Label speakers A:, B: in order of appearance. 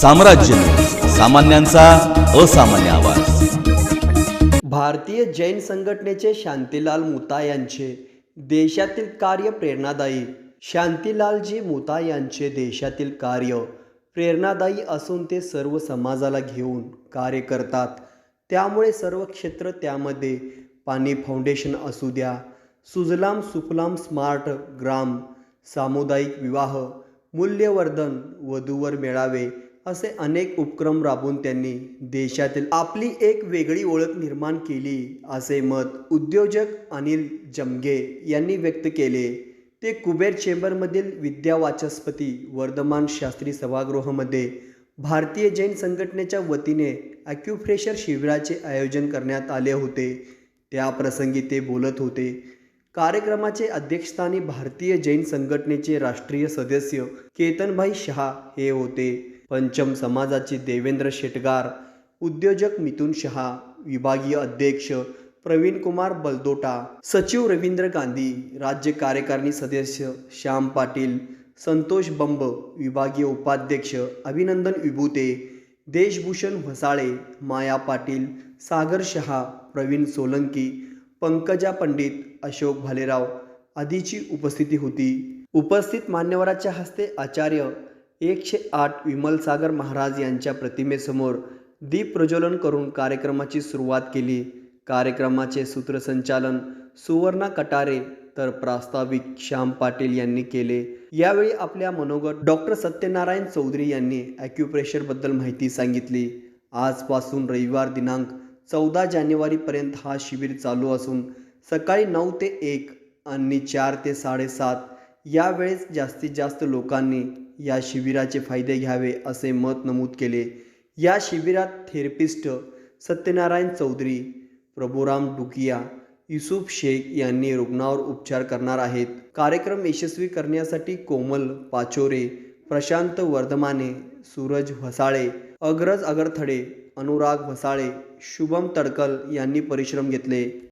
A: साम्राज्य. सामान्यांचा असामान्य आवाज.
B: भारतीय जैन संघटनेचे शांतीलाल मुता यांचे देशातील कार्य प्रेरणादायी. शांतीलालजी मुता यांचे देशातील कार्य प्रेरणादायी असून ते सर्व समाजाला घेऊन कार्य करतात. त्यामुळे सर्व क्षेत्र त्यामध्ये पाणी फाउंडेशन असू द्या सुजलाम सुफलाम स्मार्ट ग्राम सामुदायिक विवाह मूल्यवर्धन वधूवर मेळावे असे अनेक उपक्रम राबवून त्यांनी देशातील आपली एक वेगळी ओळख निर्माण केली असे मत उद्योजक अनिल जमगे यांनी व्यक्त केले. ते कुबेर चेंबरमधील विद्या वाचस्पती वर्धमान शास्त्री सभागृहामध्ये भारतीय जैन संघटनेच्या वतीने ॲक्युफ्रेशर शिबिराचे आयोजन करण्यात आले होते. त्याप्रसंगी ते बोलत होते कार्यक्रमाचे अध्यक्षस्थानी भारतीय जैन संघटनेचे राष्ट्रीय सदस्य केतनभाई शहा हे होते. पंचम समाजाचे देवेंद्र शेटगार उद्योजक मिथुन शहा विभागीय अध्यक्ष प्रवीण कुमार बलदोटा सचिव रवींद्र गांधी राज्य कार्यकारिणी सदस्य श्याम पाटील संतोष बंब विभागीय उपाध्यक्ष अभिनंदन विभूते देशभूषण वसाळे माया पाटील सागर शहा प्रवीण सोलंकी पंकजा पंडित अशोक भालेराव आदीची उपस्थिती होती. उपस्थित मान्यवराच्या हस्ते आचार्य एकशे आठ विमलसागर महाराज यांच्या प्रतिमेसमोर दीप प्रज्वलन करून कार्यक्रमाची सुरुवात केली. कार्यक्रमाचे सूत्रसंचालन सुवर्णा कटारे तर प्रास्ताविक श्याम पाटील यांनी केले. यावेळी आपल्या मनोगत डॉक्टर सत्यनारायण चौधरी यांनी ॲक्युप्रेशरबद्दल माहिती सांगितली. आजपासून रविवार दिनांक चौदा जानेवारीपर्यंत हा शिबिर चालू असून सकाळी नऊ ते एक आणि चार ते साडेसात यावेळेस जास्तीत जास्त लोकांनी या शिबिराचे फायदे घ्यावे असे मत नमूद केले. या शिबिरात थेरपिस्ट सत्यनारायण चौधरी प्रभुराम डुकिया युसुफ शेख यांनी रुग्णावर उपचार करणार आहेत. कार्यक्रम यशस्वी करण्यासाठी कोमल पाचोरे प्रशांत वर्धमाने सूरज भसाळे अग्रज अगरथडे अनुराग व्हसाळे शुभम तडकल यांनी परिश्रम घेतले.